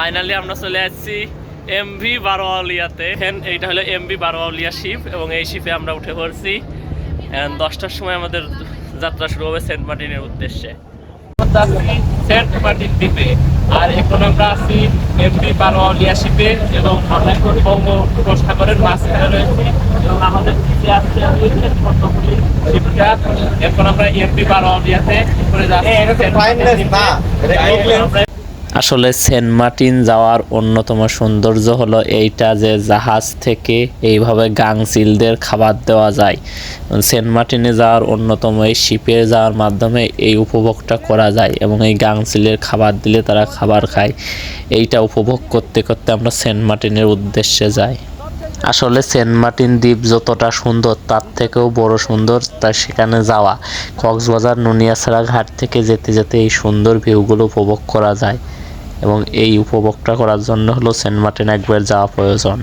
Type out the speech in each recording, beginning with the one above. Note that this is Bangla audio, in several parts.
ফাইনালি আমরা চলে আসছি এমভি বারোয়ালিয়াতে। এইটা হলো এমভি বারোয়ালিয়া শিপ এবং এই শিপে আমরা উঠে পড়ছি। দশটার সময় আমাদের যাত্রা শুরু হবে সেন্ট মার্টিনের উদ্দেশ্যে। সেন্ট মার্টিন দ্বীপে। আর এখন আমরা আছি এমভি বারোয়ালিয়া শিপে এবং আমরা এখন বঙ্গোপসাগরের মাঝখানে রয়েছি। এবং আমাদের আসছে শিপটা এখন আমরা এমভি বারোয়ালিয়াতে করে যাচ্ছি। আসলে সেন্ট মার্টিন যাওয়ার অন্যতম সৌন্দর্য হলো এইটা যে জাহাজ থেকে এইভাবে গাংচিলদের খাবার দেওয়া যায়। সেন্ট মার্টিনে যাওয়ার অন্যতম এই শিপে যাওয়ার মাধ্যমে এই উপভোগটা করা যায় এবং এই গাংচিলের খাবার দিলে তারা খাবার খায়। এইটা উপভোগ করতে করতে আমরা সেন্ট মার্টিনের উদ্দেশ্যে যাই। আসলে সেন্ট মার্টিন দ্বীপ যতটা সুন্দর, তার থেকেও বড় সুন্দর তার সেখানে যাওয়া। কক্সবাজার নুনিয়াছড়া ঘাট থেকে যেতে যেতে এই সুন্দর ভিউগুলো উপভোগ করা যায় এবং এই উপভোগটা করার জন্য হলো সেন্ট মার্টিন একবার যাওয়া প্রয়োজন।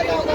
Oh, my God.